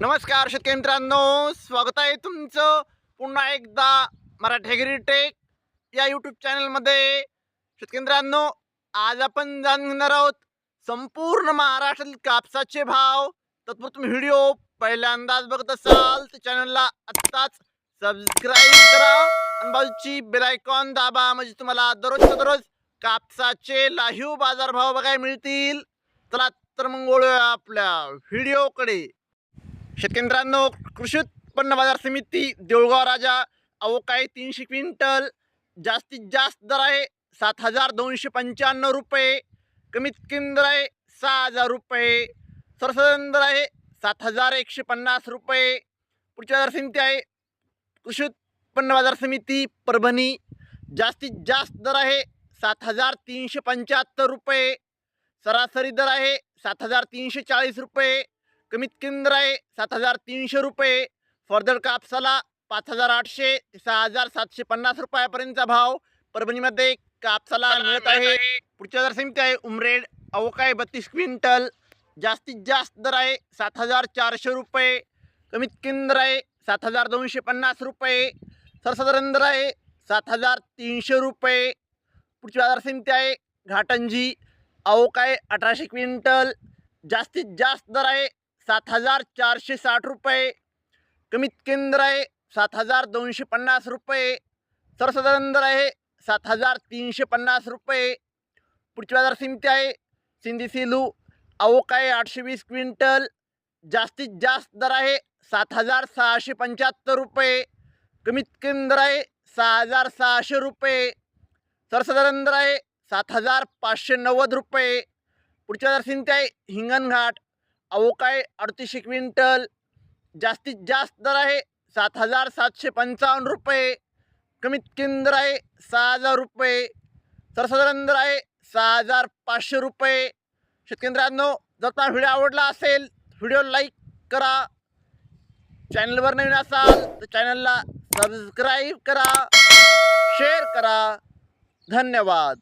नमस्कार शेतकरी मित्रांनो. स्वागत आहे तुमचं पुन्हा एकदा मराठी टेक या यूट्यूब चॅनलमध्ये शेतकरी मित्रांनो आज आपण जाणून घेणार आहोत संपूर्ण महाराष्ट्रातील कापसाचे भाव. तत्पूर्वी तुम्ही व्हिडिओ पहिल्यांदाच बघत असाल तर चॅनलला आत्ताच सबस्क्राईब करा. आणि बाजूची बेलायकॉन दाबा म्हणजे तुम्हाला दररोजच्या दररोज कापसाचे लाहीव बाजारभाव बघायला मिळतील. चला तर मग ओळूया आपल्या व्हिडिओकडे. शेतकरी मित्रांनो कृषी उत्पन्न बाजार समिती देऊळगाव राजा अवकाळी तीनशे क्विंटल जास्तीत जास्त दर आहे सात हजार दोनशे पंच्याण्णव रुपये कमीत कमी दर आहे सहा हजार रुपये सरसदन दर आहे सात हजार एकशे पन्नास रुपये. पुढची बाजार समिती आहे कृषी उत्पन्न बाजार समिती परभणी. जास्तीत जास्त दर आहे सात हजार तीनशे पंच्याहत्तर रुपये. सरासरी दर आहे सात हजार तीनशे चाळीस रुपये. कमीत कमी दर आहे सात हजार तीनशे रुपये. फर्दर कापसाला पाच हजार आठशे ते सहा हजार सातशे पन्नास रुपयापर्यंतचा भाव. परभणीमध्ये कापसाला मिळत आहे. पुढच्या दर समिती आहे उमरेड अवकाय बत्तीस क्विंटल. जास्तीत जास्त दर आहे सात हजार चारशे रुपये. कमीत कमी दर आहे सात हजार दोनशे पन्नास रुपये. सर्वसाधारण दर आहे सात हजार तीनशे रुपये. पुढची बाजार समिती आहे घाटंजी. अवकाय अठराशे क्विंटल. जास्तीत जास्त दर आहे सात हजार चारशे साठ रुपये. कमीत केंद्र आहे सात हजार दोनशे पन्नास रुपये. सर्वसाधारण दर आहे सात हजार तीनशे पन्नास रुपये. पुढची बाजार समिती आहे सिंधी सिलू. अवकाय आठशे वीस क्विंटल. जास्तीत जास्त दर आहे सात हजार सहाशे पंच्याहत्तर रुपये. कमीत केंद्र आहे सहा हजार सहाशे रुपये. सर्वसाधारण दर आहे सात हजार पाचशे नव्वद रुपये. पुढच्या बाजार समिती आहे हिंगणघाट. अवकाय अडतीसशे क्विंटल? जास्तीत जास्त दर आहे सात हजार सातशे पंचावन्न रुपये. कमीत कमी दर आहे सहा हजार रुपये. सर्वसाधारण दर आहे सहा हजार पाचशे रुपये. शेतकेंद्रांनो जर तुम्हाला व्हिडिओ आवडला असेल व्हिडिओ लाईक करा. चॅनलवर नवीन असाल तर चॅनलला सबस्क्राईब करा. शेअर करा. धन्यवाद.